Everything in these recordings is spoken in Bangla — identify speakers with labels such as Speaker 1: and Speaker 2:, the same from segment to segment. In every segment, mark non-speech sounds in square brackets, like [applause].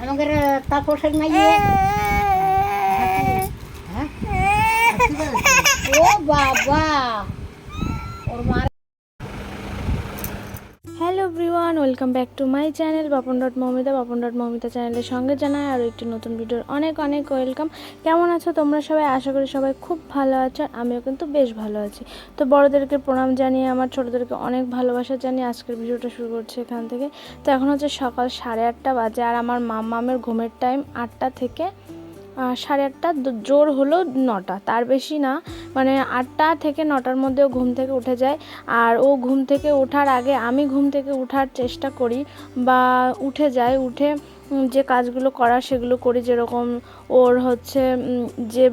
Speaker 1: আমাদের তাপসের মাইয়ে হ্যাঁ? ও বাবা ওর মা
Speaker 2: everyone welcome back to my channel Bapon dot Momita Bapon dot Momita চ্যানেলের সঙ্গে জানাই আরও একটি নতুন ভিডিওর অনেক অনেক ওয়েলকাম কেমন আছো তোমরা সবাই? আশা করি সবাই খুব ভালো আছো, আমিও কিন্তু বেশ ভালো আছি। তো বড়োদেরকে প্রণাম জানিয়ে, আমার ছোটোদেরকে অনেক ভালোবাসা জানিয়ে আজকের ভিডিওটা শুরু করছি এখান থেকে। তো এখন হচ্ছে সকাল সাড়ে আটটা বাজে, আর আমার মামামের ঘুমের টাইম আটটা থেকে সাড়ে আটটা জোর হলো নটা। তার বেশি না মানে আটটা থেকে নটার মধ্যে ও ঘুম থেকে উঠে যায়। আর ও ঘুম থেকে ওঠার আগে আমি ঘুম থেকে ওঠার চেষ্টা করি বা উঠে যায় উঠে যে কাজগুলো করা সেগুলো করি। যেরকম ওর হচ্ছে যে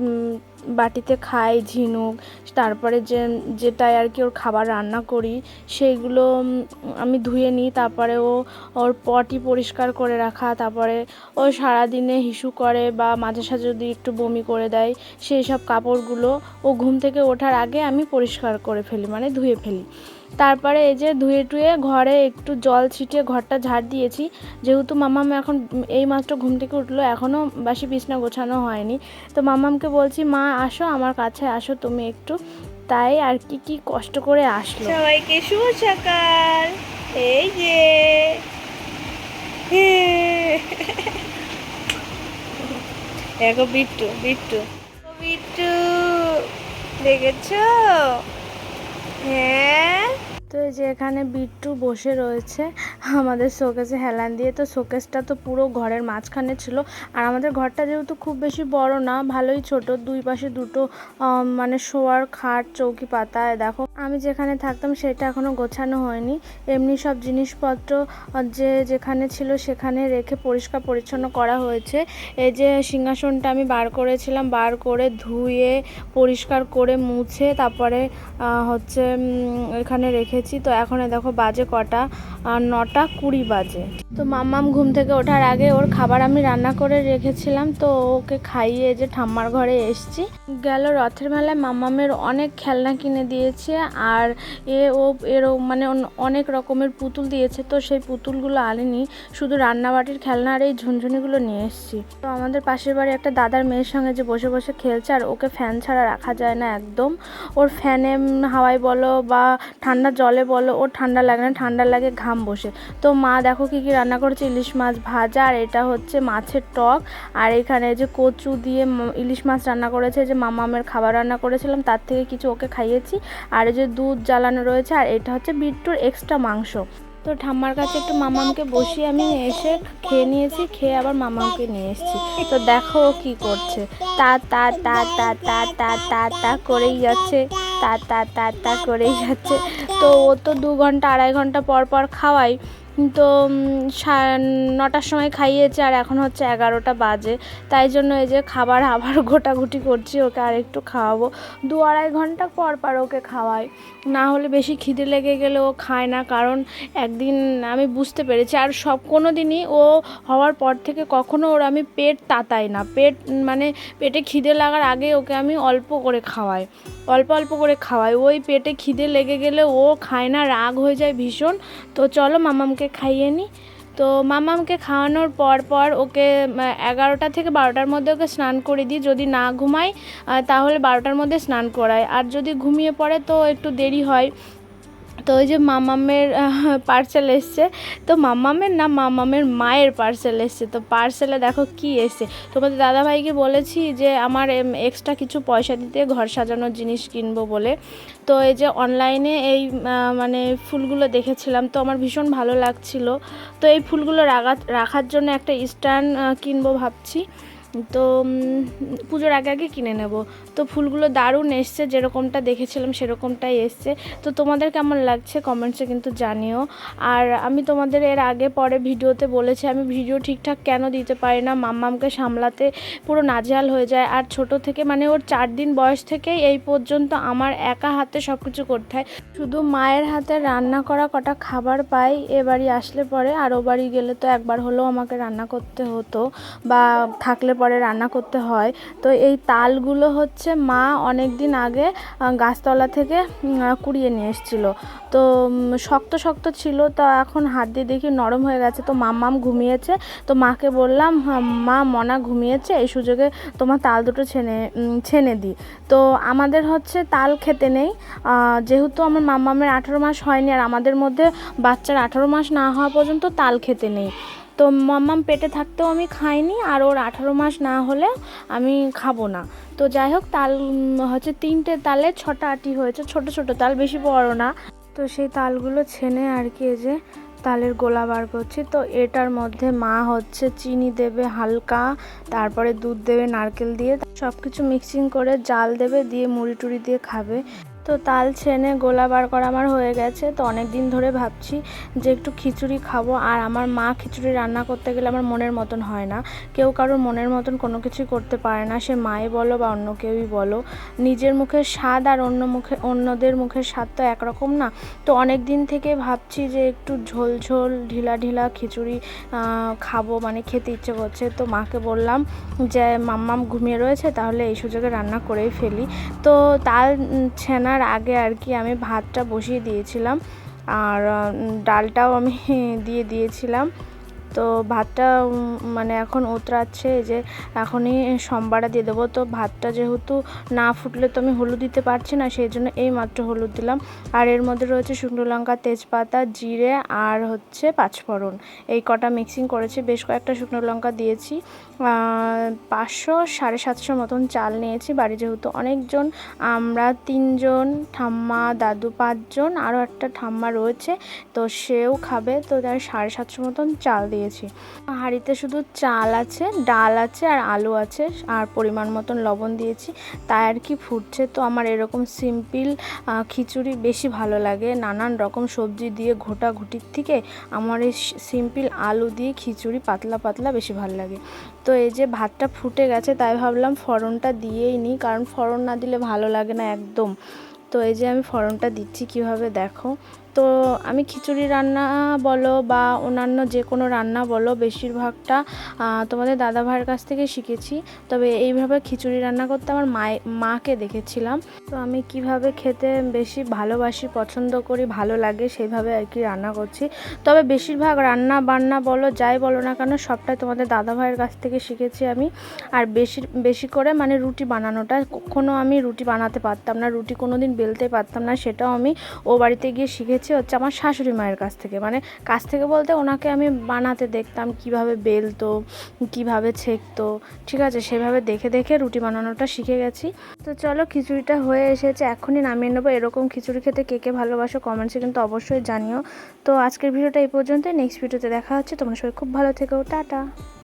Speaker 2: বাটিতে খাই ঝিনুক, তারপরে যে, যেটাই আর কি ওর খাবার রান্না করি, সেইগুলো আমি ধুয়ে নিই, তারপরে ও, ওর পটি পরিষ্কার করে রাখা, তারপরে ও সারাদিনে হিসু করে বা মাঝে সাঝে যদি একটু বমি করে দেয়, সেই সব কাপড়গুলো ও ঘুম থেকে ওঠার আগে আমি পরিষ্কার করে ফেলি মানে ধুয়ে ফেলি। তারপরে এই যে ধুয়ে টুয়ে ঘরে একটু জল ছিটিয়ে ঘরটা ঝাড় দিয়েছি। যেহেতু মামাম এখন এই মাত্র ঘুম থেকে উঠল এখনও বাসি বিছনা গোছানো হয়নি। তো মামামকে বলছি, মা, আসো, আমার কাছে আসো তুমি একটু। তাই আর কি কি কষ্ট করে আসলো। সবাইকে শুভ সকাল। এই যে। দেখো বিট্টু বিট্টু। বিট্টু, দেখেছ? হ্যাঁ। তো এই যে এখানে বিট্টু বসে রয়েছে আমাদের শোকেসে হেলান দিয়ে। তো শোকেসটা তো পুরো ঘরের মাঝখানে ছিল। আর আমাদের ঘরটা যেহেতু খুব বেশি বড় না, ভালোই ছোট। দুই পাশে দুটো মানে শোয়ার খাট, চৌকি পাতায়, দেখো। আমি যেখানে থাকতাম সেটা এখনও গোছানো হয়নি। এমনি সব জিনিসপত্র যে যেখানে ছিল সেখানে রেখে পরিষ্কার পরিচ্ছন্ন করা হয়েছে। এই যে সিংহাসনটা আমি বার করেছিলাম, বার করে ধুয়ে, পরিষ্কার করে মুছে, তারপরে হচ্ছে এখানে এখানে রেখেছি তো এখন দেখো বাজে কটা নটা কুড়ি বাজে। তো মাম্মাম ঘুম থেকে ওঠার আগে ওর খাবার আমি রান্না করে রেখেছিলাম, তো ওকে খাইয়ে যে ঠাম্মার ঘরে এসছি। গেল রথের মেলায় মাম্মামের অনেক খেলনা কিনে দিয়েছে, আর এ ও এর মানে অনেক রকমের পুতুল দিয়েছে, তো সেই পুতুলগুলো আনেনি, শুধু রান্নাবাটির খেলনা আর এই ঝুনঝুনিগুলো নিয়ে এসেছি। তো আমাদের পাশের বাড়ি একটা দাদার মেয়ের সঙ্গে যে বসে বসে খেলছে, আর ওকে ফ্যান ছাড়া রাখা যায় না একদম। ওর ফ্যানে হাওয়ায় বলো বা ঠান্ডা জলে বলো ও ঠান্ডা লাগে না, ঠান্ডা লাগে, ঘাম বসে। তো মা দেখো কি কি রান্না করেছে? ইলিশ মাছ ভাজা, আর এটা হচ্ছে মাছের টক। আর এখানে যে কচু দিয়ে ইলিশ মাছ রান্না করেছে, যে মামামের খাবার রান্না করেছিলাম, তার থেকে কিছু ওকে খাইয়েছি। আর যে দুধ জ্বালানো রয়েছে, আর এটা হচ্ছে বিট্টুর এক্সট্রা মাংস। তো ঠাম্মার কাছে একটু মামামকে বসিয়ে আমি এসে খেয়ে নিয়েছি, খেয়ে আবার মামামকে নিয়ে এসেছি। তো দেখো ও কি করছে। তা তা তা তা তা তা তা তা করেই যাচ্ছে। তা তা তা তা করেই যাচ্ছে। তো। ও তো দু ঘণ্টা আড়াই ঘণ্টা পর পর খাওয়াই। তো নটার সময় খাইয়েছে আর এখন হচ্ছে এগারোটা বাজে। তাই জন্য এই যে খাবার আবার গোটাগুটি করছি, ওকে আর একটু খাওয়াবো। দু আড়াই ঘণ্টা পর পর ওকে খাওয়াই। না হলে বেশি খিদে লেগে গেলে ও খায় না, কারণ একদিন আমি বুঝতে পেরেছি। আর সব কোনো দিনই ও হওয়ার পর থেকে কখনো ওর আমি পেট তাতাই না। পেট মানে পেটে খিদে লাগার আগে ওকে আমি অল্প করে খাওয়াই। অল্প অল্প করে খাওয়াই। ওই পেটে খিদে লেগে গেলে ও খায় না, রাগ হয়ে যায় ভীষণ। তো চলো মামামকে খাইয়ে নিই তো মামামকে খাওয়ানোর পর পর ওকে এগারোটা থেকে বারোটার মধ্যে ওকে স্নান করে দিই। যদি না ঘুমায় তাহলে বারোটার মধ্যে স্নান করায়। আর যদি ঘুমিয়ে পড়ে তো একটু দেরি হয়। তো ওই যে মামামের পার্সেল এসছে। তো মামামের না, মামামের মায়ের পার্সেল এসছে। তো পার্সেলে দেখো কি এসছে। তোমাদের দাদাভাইকে বলেছি যে আমার এক্সট্রা কিছু পয়সা দিতে ঘর সাজানোর জিনিস কিনবো বলে। তো এই যে অনলাইনে এই মানে ফুলগুলো দেখেছিলাম। তো আমার ভীষণ ভালো লাগছিল। তো এই ফুলগুলো রাখা রাখার জন্য একটা স্ট্যান্ড কিনবো ভাবছি। তো পুজোর আগে আগে কিনে নেব। তো ফুলগুলো দারুণ এসছে, যেরকমটা দেখেছিলাম সেরকমটাই এসছে। তো তোমাদের কেমন লাগছে কমেন্টসে কিন্তু জানিও। আর আমি তোমাদের এর আগে পরে ভিডিওতে বলেছি, আমি ভিডিও ঠিকঠাক কেন দিতে পারি না? মাম্মামকে সামলাতে পুরো নাজেহাল হয়ে যায়। আর ছোট থেকে মানে ওর চার দিন বয়স থেকেই এই পর্যন্ত আমার একা হাতে সব কিছু করতে হয়। শুধু মায়ের হাতে রান্না করা কটা খাবার পাই, এ বাড়ি আসলে পরে। আর ও বাড়ি গেলে তো একবার হলেও আমাকে রান্না করতে হতো বা থাকলে পরে রান্না করতে হয়। তো এই তালগুলো হচ্ছে মা অনেক দিন আগে গাছতলা থেকে কুড়িয়ে নিয়ে এসেছিল। তো শক্ত শক্ত ছিল তো এখন হাত দিয়ে দেখি নরম হয়ে গেছে। তো মাম্মাম ঘুমিয়েছে। তো মাকে বললাম "হ্যাঁ, মা মনা ঘুমিয়েছে। এই সুযোগে তোমার তাল দুটো ছেনে ছেনে দিই তো আমাদের হচ্ছে তাল খেতে নেই। যেহেতু আমার মাম্মামের আঠারো মাস হয়নি আর আমাদের মধ্যে বাচ্চার আঠারো মাস না হওয়া পর্যন্ত তাল খেতে নেই। তো মাম্মাম পেটে থাকতেও আমি খাইনি আর ওর আঠারো মাস না হলে আমি খাব না। তো যাই হোক তাল হচ্ছে তিনটে তালে ছটা আটি হয়েছে, ছোট ছোট তাল, বেশি বড় না। তো সেই তালগুলো ছেনে আর কি এই যে তালের গোলা বার করছি। তো এটার মধ্যে মা হচ্ছে চিনি দেবে হালকা, তারপরে দুধ দেবে নারকেল দিয়ে সব কিছু মিক্সিং করে জাল দেবে, দিয়ে মুড়ি টুড়ি দিয়ে খাবে। তো তাল ছেনে গোলা বার করা আমার হয়ে গেছে। তো অনেক দিন ধরে ভাবছি যে একটু খিচুড়ি খাব আর আমার মা খিচুড়ি রান্না করতে গেলে আমার মনের মতন হয় না। কেউ কারোর মনের মতন কোনো কিছুই করতে পারে না সে মায়ে বলো বা অন্য কেউই বলো। নিজের মুখের স্বাদ আর অন্য মুখে অন্যদের মুখের স্বাদ তো একরকম না। তো অনেক দিন থেকে ভাবছি যে একটু ঝোল ঝোল ঢিলা ঢিলা খিচুড়ি খাব মানে খেতে ইচ্ছে করছে। তো মাকে বললাম যে মাম্মাম ঘুমিয়ে রয়েছে তাহলে এই সুযোগে রান্না করেই ফেলি। তো তাল উম, ছেনার আগে আর কি আমি ভাতটা বসিয়ে দিয়েছিলাম। আর ডালটাও আমি [laughs] দিয়ে দিয়েছিলাম। তো ভাতটা মানে এখন উতরাচ্ছে যে এখনই সম্বারা দিয়ে দেবো। তো ভাতটা যেহেতু না ফুটলে তো আমি হলুদ দিতে পারছি না, সেই জন্য এই মাত্র হলুদ দিলাম। আর এর মধ্যে রয়েছে শুকনো লঙ্কা, তেজপাতা, জিরে আর হচ্ছে পাঁচফোড়ন। এই কটা মিক্সিং করেছি, বেশ কয়েকটা শুকনো লঙ্কা দিয়েছি। পাঁচশো সাড়ে সাতশো মতন চাল নিয়েছি। বাড়ি যেহেতু অনেকজন, আমরা তিনজন, ঠাম্মা, দাদু পাঁচজন, আরও একটা ঠাম্মা রয়েছে, তো সেও খাবে। তো তার সাড়ে সাতশো মতন চাল দিয়েছি হাঁড়িতে শুধু চাল আছে, ডাল আছে আর আলু আছে, আর পরিমাণ মতন লবণ দিয়েছি। তাই আর কি ফুটছে? তো আমার এরকম সিম্পল খিচুড়ি বেশি ভালো লাগে। নানান রকম সবজি দিয়ে ঘোটা ঘুটির থেকে আমার এই সিম্পল আলু দিয়ে খিচুড়ি পাতলা পাতলা বেশি ভালো লাগে। তো এই যে ভাতটা ফুটে গেছে, তাই ভাবলাম ফড়নটা দিয়েই নিই, কারণ ফড়ন না দিলে ভালো লাগে না একদম। তো এই যে আমি ফড়নটা দিচ্ছি, কীভাবে দেখো? তো আমি খিচুড়ি রান্না বলো বা অন্যান্য যে কোনো রান্না বলো, বেশিরভাগটা তোমাদের দাদা ভাইয়ের কাছ থেকে শিখেছি। তবে এইভাবে খিচুড়ি রান্না করতে আমার মায়ে, মাকে দেখেছিলাম। তো আমি কীভাবে খেতে বেশি ভালোবাসি, পছন্দ করি, ভালো লাগে, সেইভাবে আর কি রান্না করছি। তবে বেশিরভাগ রান্না বান্না বলো, যাই বলো না কেন, সবটাই তোমাদের দাদা ভাইয়ের কাছ থেকে শিখেছি আমি। আর বেশি বেশি করে মানে রুটি বানানোটা, কখনো আমি রুটি বানাতে পারতাম না, রুটি কোনো দিন বেলতে পারতাম না, সেটাও আমি ও বাড়িতে গিয়ে শিখেছি হচ্ছে আমার শাশুড়ি মায়ের কাছ থেকে। মানে কাছ থেকে বলতে ওনাকে আমি বানাতে দেখতাম, কীভাবে বেলতো, কীভাবে ছেঁকতো, ঠিক আছে? সেভাবে দেখে দেখে রুটি বানানোটা শিখে গেছি। তো চলো খিচুড়িটা হয়ে এসেছে, এখনই নামিয়ে নেব। এরকম খিচুড়ি খেতে কে কে ভালোবাসো কমেন্টসে কিন্তু অবশ্যই জানিও। তো আজকের ভিডিওটা এই পর্যন্ত নেক্সট ভিডিওতে দেখা হচ্ছে। তোমরা সবাই খুব ভালো থেকো, টাটা!